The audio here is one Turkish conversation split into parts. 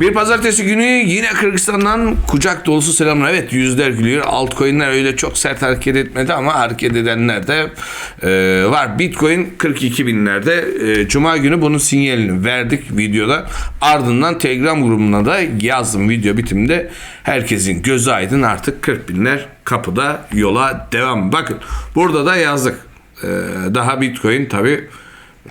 Bir pazartesi günü yine Kırgızistan'dan kucak dolusu selamlar. Evet yüzler gülüyor. Altcoin'ler öyle çok sert hareket etmedi ama hareket edenler de e, var. Bitcoin 42 binlerde. E, Cuma günü bunun sinyalini verdik videoda. Ardından Telegram grubuna da yazdım video bitiminde. Herkesin gözü aydın artık 40 binler kapıda yola devam. Bakın burada da yazdık. E, daha Bitcoin tabii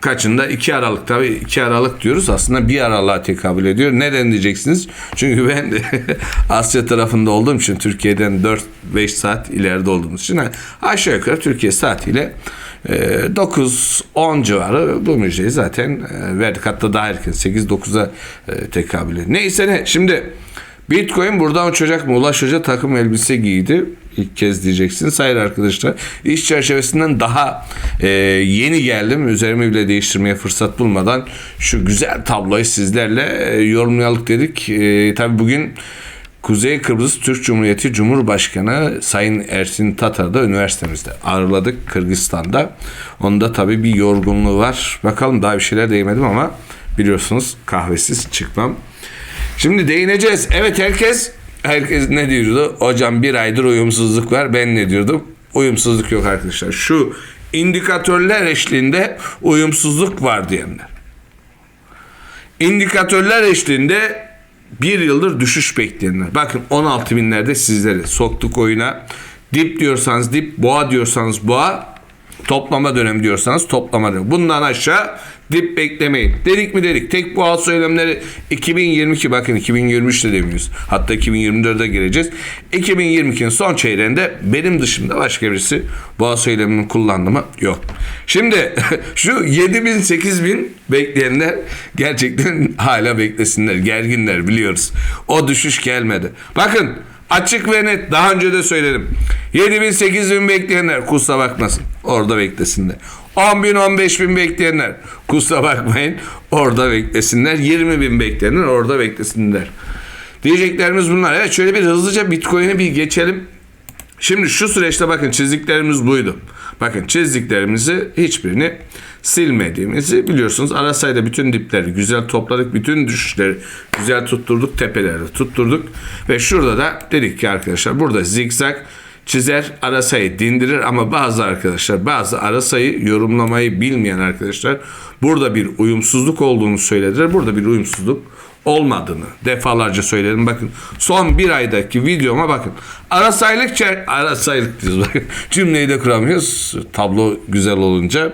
kaçında 2 Aralık tabii 2 Aralık diyoruz aslında bir aralığa tekabül ediyor. Neden diyeceksiniz? Çünkü ben Asya tarafında olduğum için Türkiye'den 4-5 saat ileride olduğumuz için aşağı yukarı Türkiye saatiyle 9-10 civarı bu müjdeyi zaten e, verdik. Hatta daha erken 8-9'a e, tekabül ediyor. Neyse ne şimdi Bitcoin buradan uçacak mı? Ulaş Hoca takım elbise giydi. İlk kez diyeceksiniz. Hayır arkadaşlar. İş çerçevesinden daha e, yeni geldim. Üzerimi bile değiştirmeye fırsat bulmadan şu güzel tabloyu sizlerle e, yorumlayalım dedik. E, tabii bugün Kuzey Kıbrıs Türk Cumhuriyeti Cumhurbaşkanı Sayın Ersin Tatar'da üniversitemizde ağırladık Kırgızistan'da. Onda tabii bir yorgunluğu var. Bakalım daha bir şeyler değmedim ama biliyorsunuz kahvesiz çıkmam. Şimdi değineceğiz. Evet herkes herkes ne diyordu? Hocam bir aydır uyumsuzluk var. Ben ne diyordum? Uyumsuzluk yok arkadaşlar. Şu indikatörler eşliğinde uyumsuzluk var diyenler. İndikatörler eşliğinde bir yıldır düşüş bekleyenler. Bakın 16 binlerde sizleri soktuk oyuna. Dip diyorsanız dip, boğa diyorsanız boğa, toplama dönem diyorsanız toplama dönem. Bundan aşağı dip beklemeyin. Dedik mi dedik. Tek boğa söylemleri 2022 bakın 2023'te demiyoruz. Hatta 2024'de gireceğiz. 2022'nin son çeyreğinde benim dışımda başka birisi boğa söylemini kullandı mı? Yok. Şimdi şu 7000 8000 bekleyenler gerçekten hala beklesinler. Gerginler biliyoruz. O düşüş gelmedi. Bakın Açık ve net daha önce de söyledim. 7 bin 8 bin bekleyenler kusura bakmasın. Orada beklesinler. 10 bin 15 bin bekleyenler kusura bakmayın. Orada beklesinler. 20 bin bekleyenler orada beklesinler. Diyeceklerimiz bunlar. Evet şöyle bir hızlıca Bitcoin'e bir geçelim. Şimdi şu süreçte bakın çizdiklerimiz buydu. Bakın çizdiklerimizi hiçbirini silmediğimizi biliyorsunuz. Arasayda bütün dipleri güzel topladık. Bütün düşüşleri güzel tutturduk. Tepeleri tutturduk. Ve şurada da dedik ki arkadaşlar burada zigzag çizer arasayı dindirir ama bazı arkadaşlar bazı arasayı yorumlamayı bilmeyen arkadaşlar burada bir uyumsuzluk olduğunu söylediler. Burada bir uyumsuzluk olmadığını defalarca söyledim. Bakın son bir aydaki videoma bakın. Arasaylık çer arasaylık diyoruz bakın. Cümleyi de kuramıyoruz. Tablo güzel olunca.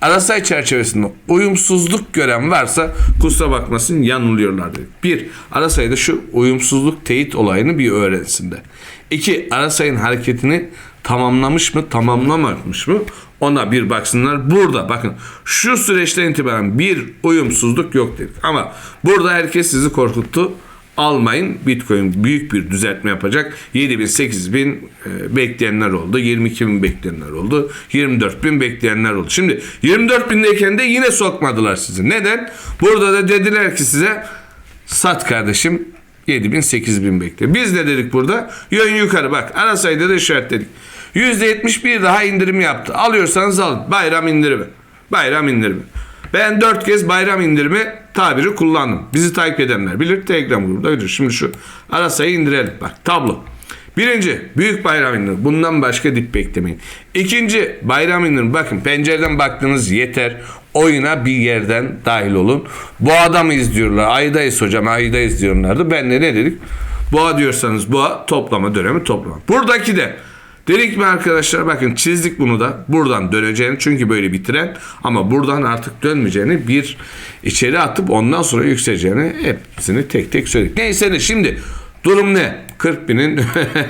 Arasay çerçevesinde uyumsuzluk gören varsa kusura bakmasın yanılıyorlar dedik. Bir, Arasay'da şu uyumsuzluk teyit olayını bir öğrensin de. İki, Arasay'ın hareketini tamamlamış mı tamamlamamış mı ona bir baksınlar. Burada bakın şu süreçten itibaren bir uyumsuzluk yok dedik. Ama burada herkes sizi korkuttu almayın. Bitcoin büyük bir düzeltme yapacak. 7 bin, 8 bin e, bekleyenler oldu. 22 bin bekleyenler oldu. 24 bin bekleyenler oldu. Şimdi 24 bindeyken de yine sokmadılar sizi. Neden? Burada da dediler ki size sat kardeşim 7 bin, 8 bin bekle. Biz ne dedik burada? Yön yukarı bak. Ara sayıda da işaretledik. %71 daha indirim yaptı. Alıyorsanız alın. Bayram indirimi. Bayram indirimi. Ben dört kez bayram indirimi tabiri kullandım. Bizi takip edenler bilir. Telegram grubunda bilir. Şimdi şu ara sayı indirelim. Bak tablo. Birinci büyük bayram indirimi. Bundan başka dip beklemeyin. İkinci bayram indirimi. Bakın pencereden baktığınız yeter. Oyuna bir yerden dahil olun. Bu adamı izliyorlar. Aydayız hocam aydayız diyorlardı. Ben de ne dedik? Boğa diyorsanız boğa toplama dönemi toplama. Buradaki de Dedik mi arkadaşlar bakın çizdik bunu da buradan döneceğini çünkü böyle bitiren ama buradan artık dönmeyeceğini bir içeri atıp ondan sonra yükseleceğini hepsini tek tek söyledik. Neyse ne şimdi durum ne? 40 binin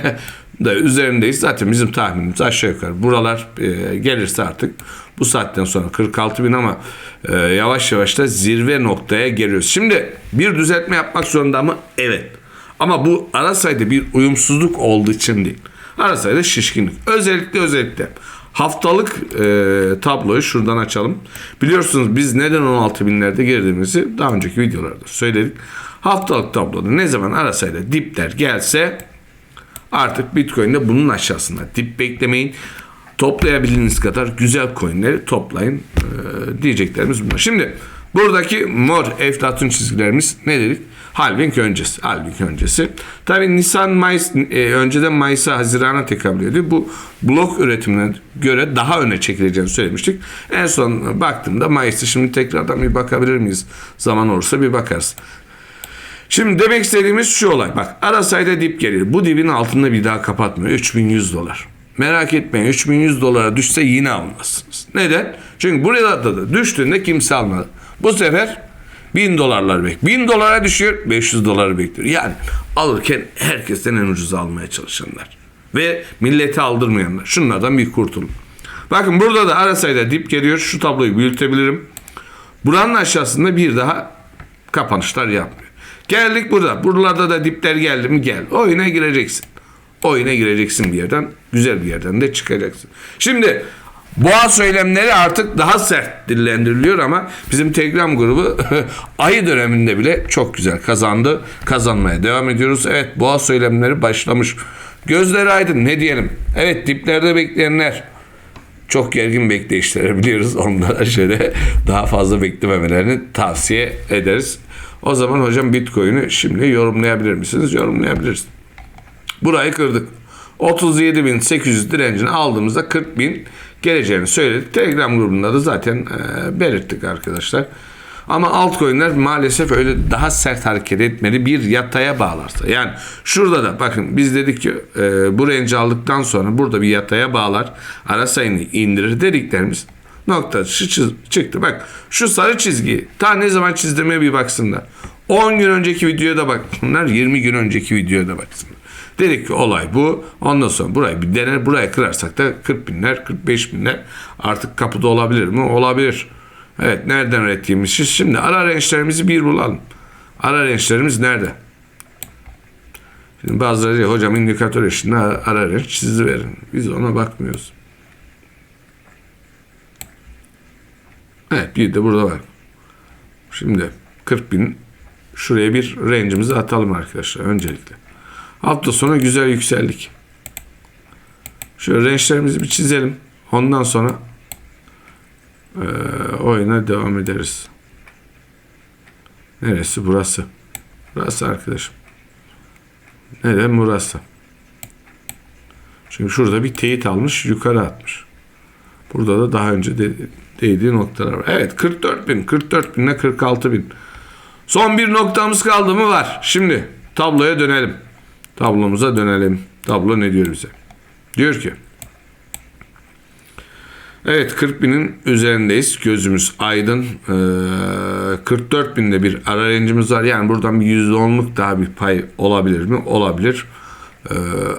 da üzerindeyiz. Zaten bizim tahminimiz aşağı yukarı. Buralar e, gelirse artık bu saatten sonra 46 bin ama e, yavaş yavaş da zirve noktaya geliyoruz. Şimdi bir düzeltme yapmak zorunda mı? Evet. Ama bu ara sayıda bir uyumsuzluk olduğu için değil. Arasayla şişkinlik. Özellikle özellikle haftalık e, tabloyu şuradan açalım. Biliyorsunuz biz neden 16 binlerde girdiğimizi daha önceki videolarda söyledik. Haftalık tabloda ne zaman arasayla dipler gelse artık Bitcoin'de bunun aşağısında dip beklemeyin. Toplayabildiğiniz kadar güzel coinleri toplayın e, diyeceklerimiz bunlar. Şimdi Buradaki mor eflatun çizgilerimiz ne dedik? Halving öncesi. Halving öncesi. Tabii Nisan Mayıs e, önceden Mayıs'a Haziran'a tekabül ediyor. Bu blok üretimine göre daha öne çekileceğini söylemiştik. En son baktığımda Mayıs'ta şimdi tekrardan bir bakabilir miyiz? Zaman olursa bir bakarız. Şimdi demek istediğimiz şu olay. Bak Arasay'da dip gelir. Bu dibin altında bir daha kapatmıyor. 3100 dolar. Merak etmeyin 3100 dolara düşse yine almazsınız. Neden? Çünkü burada da düştüğünde kimse almadı. Bu sefer 1000 dolarlar bek. 1000 dolara düşüyor 500 doları bekliyor. Yani alırken herkesten en ucuz almaya çalışanlar. Ve milleti aldırmayanlar. Şunlardan bir kurtulun. Bakın burada da Arasay'da dip geliyor. Şu tabloyu büyütebilirim. Buranın aşağısında bir daha kapanışlar yapmıyor. Geldik burada. Buralarda da dipler geldi mi gel. Oyuna gireceksin. Oyuna gireceksin bir yerden. Güzel bir yerden de çıkacaksın. Şimdi boğa söylemleri artık daha sert dillendiriliyor ama bizim Telegram grubu ayı döneminde bile çok güzel kazandı. Kazanmaya devam ediyoruz. Evet boğa söylemleri başlamış. Gözleri aydın ne diyelim. Evet diplerde bekleyenler çok gergin bekleyişleri biliyoruz. Onlara şöyle daha fazla beklememelerini tavsiye ederiz. O zaman hocam Bitcoin'i şimdi yorumlayabilir misiniz? Yorumlayabiliriz. Burayı kırdık. 37.800 direncini aldığımızda 40.000 geleceğini söyledik. Telegram grubunda da zaten e, belirttik arkadaşlar. Ama altcoin'ler maalesef öyle daha sert hareket etmeli bir yataya bağlarsa. Yani şurada da bakın biz dedik ki e, bu range aldıktan sonra burada bir yataya bağlar. Ara sayını indirir dediklerimiz nokta şu çıktı. Bak şu sarı çizgi ta ne zaman çizdiğime bir baksınlar. 10 gün önceki videoya da baksınlar. 20 gün önceki videoya da baksınlar. Dedik ki olay bu. Ondan sonra burayı bir dener. Buraya kırarsak da 40 binler 45 binler artık kapıda olabilir mi? Olabilir. Evet nereden ürettiğimiz Şimdi ara rençlerimizi bir bulalım. Ara rençlerimiz nerede? Şimdi bazıları diyor hocam indikatör eşliğinde ara renç çizi verin. Biz ona bakmıyoruz. Evet bir de burada var. Şimdi 40 bin şuraya bir range'imizi atalım arkadaşlar öncelikle. Hafta sonu güzel yükseldik. Şöyle range'lerimizi bir çizelim. Ondan sonra eee, oyuna devam ederiz. Neresi? Burası. Burası arkadaşım. Neden burası? Çünkü şurada bir teyit almış, yukarı atmış. Burada da daha önce de, değdiği noktalar var. Evet 44 bin, 44 bin ile 46 bin. Son bir noktamız kaldı mı var. Şimdi tabloya dönelim. Tablomuza dönelim. Tablo ne diyor bize? Diyor ki Evet 40 binin üzerindeyiz. Gözümüz aydın. Ee, 44 binde bir ara var. Yani buradan bir %10'luk daha bir pay olabilir mi? Olabilir. Ee,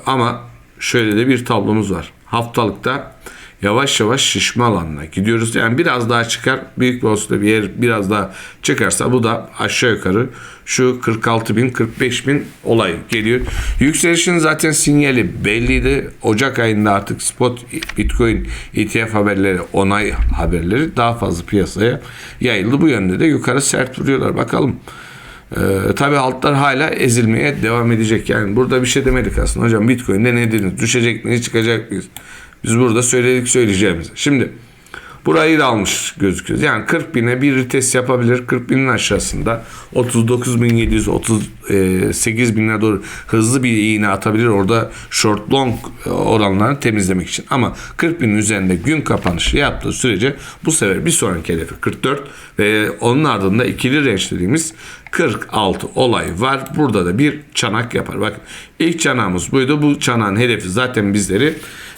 ama şöyle de bir tablomuz var. Haftalıkta yavaş yavaş şişme alanına gidiyoruz. Yani biraz daha çıkar. Büyük bir olsa bir yer biraz daha çıkarsa bu da aşağı yukarı şu 46 bin 45 bin olay geliyor. Yükselişin zaten sinyali belliydi. Ocak ayında artık spot bitcoin ETF haberleri onay haberleri daha fazla piyasaya yayıldı. Bu yönde de yukarı sert vuruyorlar. Bakalım. Ee, tabii altlar hala ezilmeye devam edecek. Yani burada bir şey demedik aslında. Hocam Bitcoin'de ne dediniz? Düşecek miyiz, çıkacak mıyız? Biz burada söyledik söyleyeceğimizi. Şimdi burayı da almış gözüküyor. Yani 40 bine bir retest yapabilir. 40 binin aşağısında 39.738 bine doğru hızlı bir iğne atabilir. Orada short long oranlarını temizlemek için. Ama 40 binin üzerinde gün kapanışı yaptığı sürece bu sefer bir sonraki hedefi 44 ve onun ardında ikili range dediğimiz 46 olay var. Burada da bir çanak yapar. Bak ilk çanağımız buydu. Bu çanağın hedefi zaten bizleri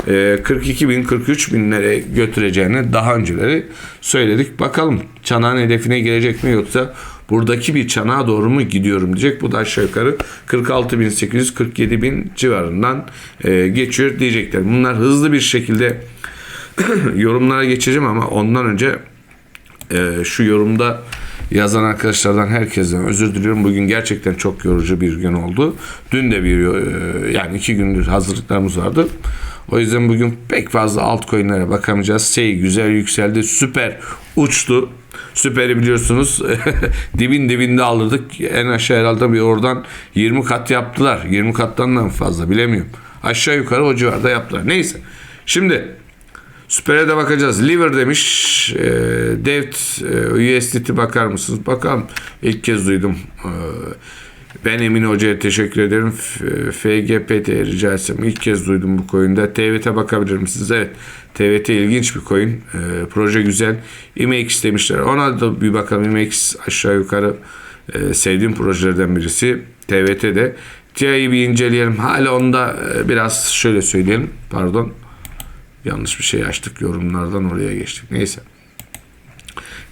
e, 42 bin 43 binlere götüreceğini daha önceleri söyledik. Bakalım çanağın hedefine gelecek mi yoksa buradaki bir çanağa doğru mu gidiyorum diyecek. Bu da aşağı yukarı 46 bin 800 47 bin civarından e, geçiyor diyecekler. Bunlar hızlı bir şekilde yorumlara geçeceğim ama ondan önce e, şu yorumda yazan arkadaşlardan herkesten özür diliyorum. Bugün gerçekten çok yorucu bir gün oldu. Dün de bir e, yani iki gündür hazırlıklarımız vardı. O yüzden bugün pek fazla altcoin'lere bakamayacağız. Şey güzel yükseldi. Süper uçtu. Süperi biliyorsunuz dibin dibinde alırdık. En aşağı herhalde bir oradan 20 kat yaptılar. 20 kattan da fazla bilemiyorum. Aşağı yukarı o civarda yaptılar. Neyse. Şimdi Süper'e de bakacağız. Liver demiş. E, Dev e, USDT bakar mısınız? Bakalım. İlk kez duydum. E, ben Emin Hoca'ya teşekkür ederim. FGPT rica etsem. İlk kez duydum bu coin'de. TVT bakabilir misiniz? Evet. TVT ilginç bir coin. E, proje güzel. IMX demişler. Ona da bir bakalım. IMX aşağı yukarı e, sevdiğim projelerden birisi. TVT'de. TI'yi bir inceleyelim. Hala onda e, biraz şöyle söyleyelim. Pardon. Yanlış bir şey açtık. Yorumlardan oraya geçtik. Neyse.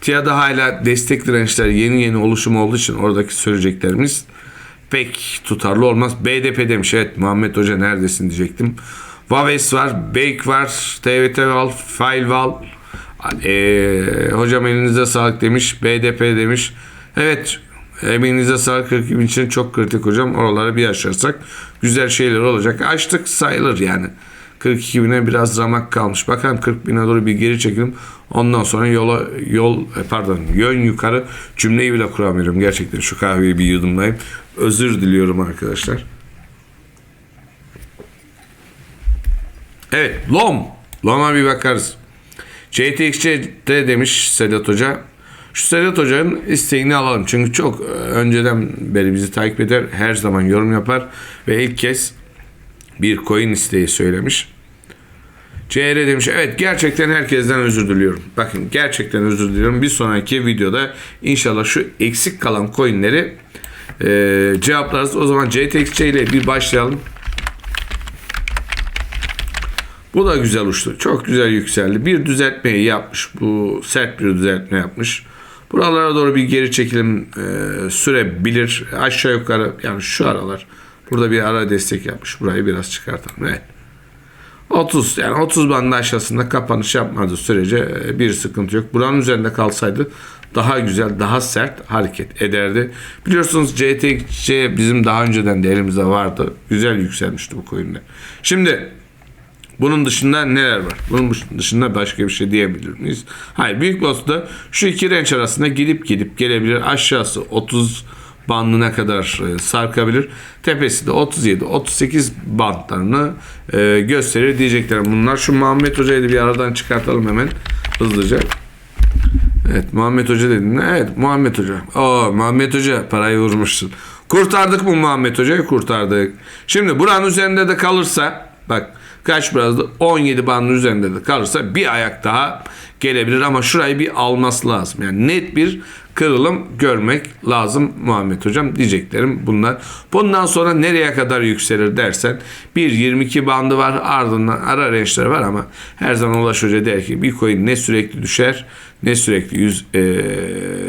TIA'da hala destek dirençler yeni yeni oluşum olduğu için oradaki söyleyeceklerimiz pek tutarlı olmaz. BDP demiş. Evet Muhammed Hoca neredesin diyecektim. Vaves var. Bake var. TVT var. File var. Ee, hocam elinize sağlık demiş. BDP demiş. Evet Emeğinize sağlık 42 bin için çok kritik hocam. Oraları bir aşarsak güzel şeyler olacak. Açtık sayılır yani. 42 bine biraz ramak kalmış. Bakalım 40 bine doğru bir geri çekelim. Ondan sonra yola yol e, pardon yön yukarı cümleyi bile kuramıyorum. Gerçekten şu kahveyi bir yudumlayayım. Özür diliyorum arkadaşlar. Evet LOM. LOM'a bir bakarız. JTX'de demiş Sedat Hoca. Şu Sedat Hoca'nın isteğini alalım. Çünkü çok e, önceden beri bizi takip eder. Her zaman yorum yapar. Ve ilk kez bir coin isteği söylemiş. CR demiş evet gerçekten herkesten özür diliyorum. Bakın gerçekten özür diliyorum. Bir sonraki videoda inşallah şu eksik kalan coinleri e, cevaplarız. O zaman JTXC ile bir başlayalım. Bu da güzel uçtu. Çok güzel yükseldi. Bir düzeltmeyi yapmış. Bu sert bir düzeltme yapmış. Buralara doğru bir geri çekilim e, sürebilir. Aşağı yukarı yani şu aralar. Burada bir ara destek yapmış. Burayı biraz çıkartalım. Evet. 30 yani 30 bandı aşağısında kapanış yapmadığı sürece e, bir sıkıntı yok. Buranın üzerinde kalsaydı daha güzel, daha sert hareket ederdi. Biliyorsunuz CTC bizim daha önceden de elimizde vardı. Güzel yükselmişti bu coinler. Şimdi bunun dışında neler var? Bunun dışında başka bir şey diyebilir miyiz? Hayır. Büyük boss'ta şu iki renç arasında gidip gidip gelebilir. Aşağısı 30 bandına kadar e, sarkabilir. Tepesi de 37-38 bandlarını e, gösterir diyecekler bunlar. Şu Muhammed Hoca'yı da bir aradan çıkartalım hemen hızlıca. Evet Muhammed Hoca dedin. Evet Muhammed Hoca. Oo Muhammed Hoca parayı vurmuşsun. Kurtardık mı Muhammed Hoca'yı? Kurtardık. Şimdi buranın üzerinde de kalırsa bak kaç biraz da 17 bandın üzerinde de kalırsa bir ayak daha gelebilir ama şurayı bir alması lazım. Yani net bir kırılım görmek lazım Muhammed Hocam diyeceklerim bunlar. Bundan sonra nereye kadar yükselir dersen bir 22 bandı var ardından ara rençler var ama her zaman Ulaş Hoca der ki bir coin ne sürekli düşer ne sürekli yüz e,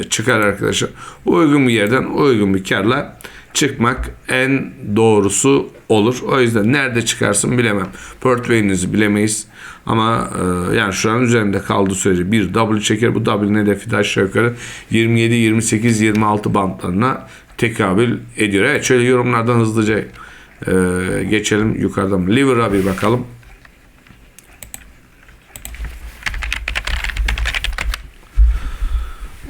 çıkar arkadaşlar. Uygun bir yerden uygun bir karla çıkmak en doğrusu olur. O yüzden nerede çıkarsın bilemem. Portföyünüzü bilemeyiz. Ama e, yani şu an üzerinde kaldığı sürece bir W çeker. Bu W'nin hedefi de aşağı yukarı 27, 28, 26 bantlarına tekabül ediyor. Evet şöyle yorumlardan hızlıca e, geçelim yukarıdan. Liver'a bir bakalım.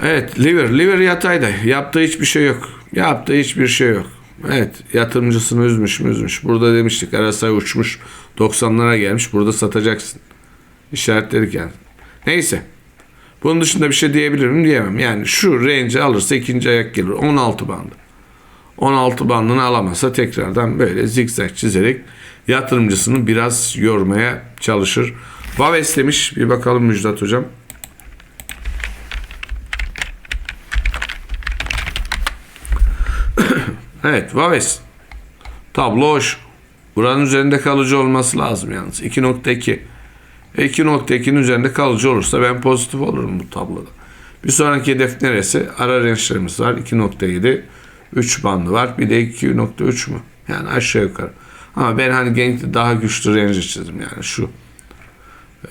Evet Liver. Liver yatayda. Yaptığı hiçbir şey yok. Yaptığı hiçbir şey yok. Evet yatırımcısını üzmüş mü üzmüş. Burada demiştik Arasay uçmuş 90'lara gelmiş. Burada satacaksın. İşaretledik yani. Neyse. Bunun dışında bir şey diyebilir miyim diyemem. Yani şu range alırsa ikinci ayak gelir. 16 bandı. 16 bandını alamazsa tekrardan böyle zikzak çizerek yatırımcısını biraz yormaya çalışır. Vaves demiş. Bir bakalım Müjdat hocam. Evet Vaves. Tablo hoş. Buranın üzerinde kalıcı olması lazım yalnız. 2.2. 2.2'nin üzerinde kalıcı olursa ben pozitif olurum bu tabloda. Bir sonraki hedef neresi? Ara rençlerimiz var. 2.7. 3 bandı var. Bir de 2.3 mü? Yani aşağı yukarı. Ama ben hani genç daha güçlü range çizdim yani şu.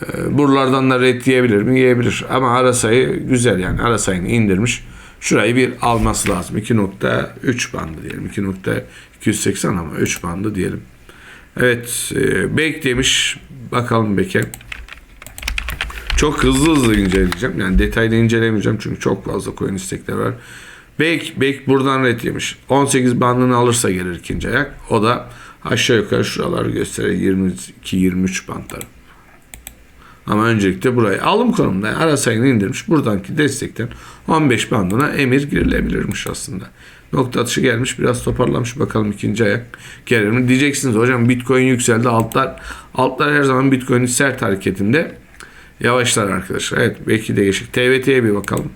Ee, buralardan da red yiyebilir mi? Yiyebilir. Ama ara sayı güzel yani. Ara sayını indirmiş. Şurayı bir alması lazım. 2.3 bandı diyelim. 2.280 ama 3 bandı diyelim. Evet. E, Bek demiş. Bakalım Bek'e. Çok hızlı hızlı inceleyeceğim. Yani detaylı incelemeyeceğim. Çünkü çok fazla coin istekler var. Bek, Bek buradan red yemiş. 18 bandını alırsa gelir ikinci ayak. O da aşağı yukarı şuraları gösterir. 22-23 bantları. Ama öncelikle burayı alım konumunda yani ara sayını indirmiş. Buradanki destekten 15 bandına emir girilebilirmiş aslında. Nokta atışı gelmiş biraz toparlamış bakalım ikinci ayak gelir mi? Diyeceksiniz hocam bitcoin yükseldi altlar altlar her zaman bitcoin'in sert hareketinde yavaşlar arkadaşlar. Evet belki de geçik. TVT'ye bir bakalım.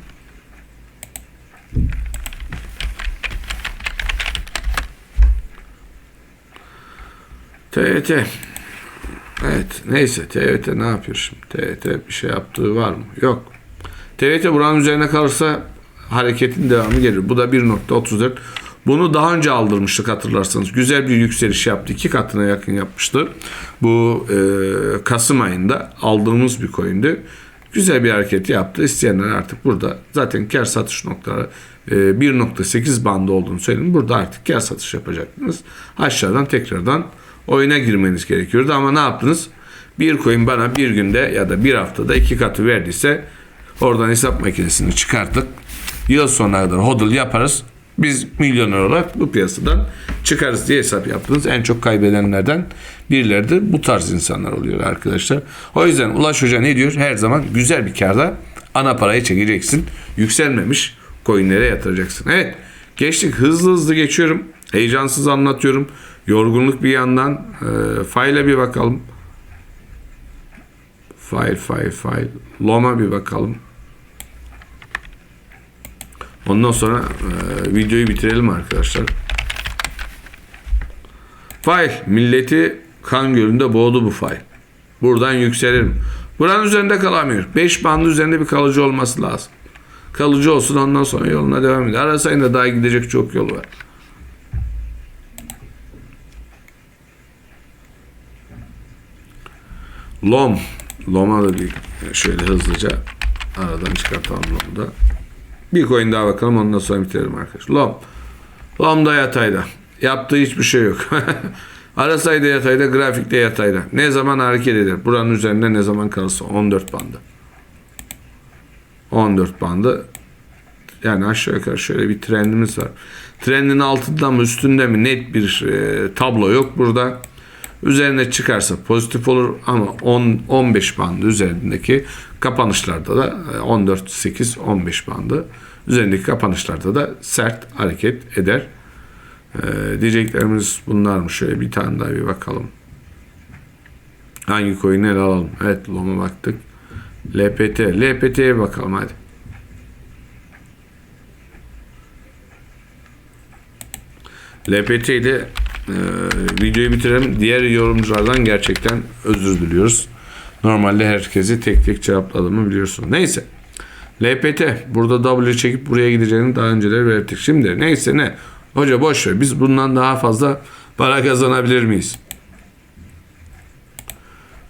TVT. Evet neyse TVT ne yapıyor şimdi? TVT bir şey yaptığı var mı? Yok. TVT buranın üzerine kalırsa hareketin devamı gelir. Bu da 1.34. Bunu daha önce aldırmıştık hatırlarsanız. Güzel bir yükseliş yaptı. iki katına yakın yapmıştı. Bu e, Kasım ayında aldığımız bir coin'di. Güzel bir hareket yaptı. İsteyenler artık burada zaten kar satış noktaları e, 1.8 bandı olduğunu söyledim. Burada artık kar satış yapacaktınız. Aşağıdan tekrardan oyuna girmeniz gerekiyordu ama ne yaptınız? Bir coin bana bir günde ya da bir haftada iki katı verdiyse oradan hesap makinesini çıkarttık. Yıl sonuna kadar hodl yaparız. Biz milyoner olarak bu piyasadan çıkarız diye hesap yaptınız. En çok kaybedenlerden birileri de bu tarz insanlar oluyor arkadaşlar. O yüzden Ulaş Hoca ne diyor? Her zaman güzel bir karda ana parayı çekeceksin. Yükselmemiş coinlere yatıracaksın. Evet geçtik hızlı hızlı geçiyorum. Heyecansız anlatıyorum. Yorgunluk bir yandan. E, file'e bir bakalım. File, file, file. Lom'a bir bakalım. Ondan sonra e, videoyu bitirelim arkadaşlar. File. Milleti kan gölünde boğdu bu file. Buradan yükselelim. Buranın üzerinde kalamıyor. 5 bandı üzerinde bir kalıcı olması lazım. Kalıcı olsun ondan sonra yoluna devam ediyor. Ara sayında daha gidecek çok yol var. Lom. Lom'a da bir şöyle hızlıca aradan çıkartalım Lom'da. Bir coin daha bakalım ondan sonra bitirelim arkadaşlar. Lom. Lom'da yatayda. Yaptığı hiçbir şey yok. Arasayda yatayda, grafikte yatayda. Ne zaman hareket eder? Buranın üzerinde ne zaman kalırsa 14 bandı. 14 bandı. Yani aşağı yukarı şöyle bir trendimiz var. Trendin altında mı üstünde mi net bir e, tablo yok burada. Üzerine çıkarsa pozitif olur ama 10 15 bandı üzerindeki kapanışlarda da e, 14 8 15 bandı üzerindeki kapanışlarda da sert hareket eder. Ee, diyeceklerimiz bunlar mı? Şöyle bir tane daha bir bakalım. Hangi coin'i ele alalım? Evet LOM'a baktık. LPT. LPT'ye bakalım hadi. LPT ile videoyu bitirelim. Diğer yorumculardan gerçekten özür diliyoruz. Normalde herkesi tek tek cevapladığımı biliyorsun. Neyse. LPT. Burada W çekip buraya gideceğini daha önceleri belirttik. Şimdi neyse ne. Hoca boş ver. Biz bundan daha fazla para kazanabilir miyiz?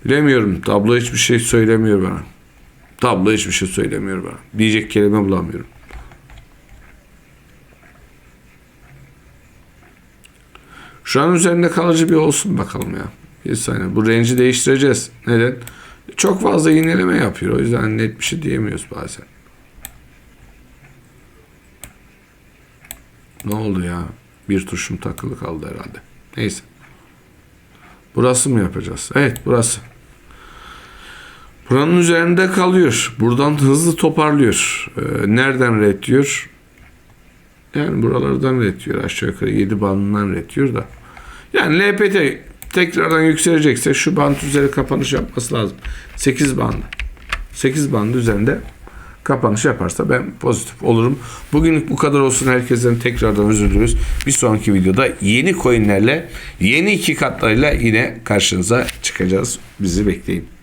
Bilemiyorum. Tablo hiçbir şey söylemiyor bana. Tablo hiçbir şey söylemiyor bana. Diyecek kelime bulamıyorum. Şu an üzerinde kalıcı bir olsun bakalım ya. Bir saniye. Bu range'i değiştireceğiz. Neden? Çok fazla iğneleme yapıyor. O yüzden net bir şey diyemiyoruz bazen. Ne oldu ya? Bir tuşum takılı kaldı herhalde. Neyse. Burası mı yapacağız? Evet burası. Buranın üzerinde kalıyor. Buradan hızlı toparlıyor. Ee, nereden üretiyor? Yani buralardan üretiyor. Aşağı yukarı 7 bandından üretiyor da. Yani LPT tekrardan yükselecekse şu band üzeri kapanış yapması lazım. 8 bandı. 8 bandı üzerinde kapanış yaparsa ben pozitif olurum. Bugünlük bu kadar olsun. Herkesten tekrardan özür diliyoruz. Bir sonraki videoda yeni coinlerle, yeni iki katlarıyla yine karşınıza çıkacağız. Bizi bekleyin.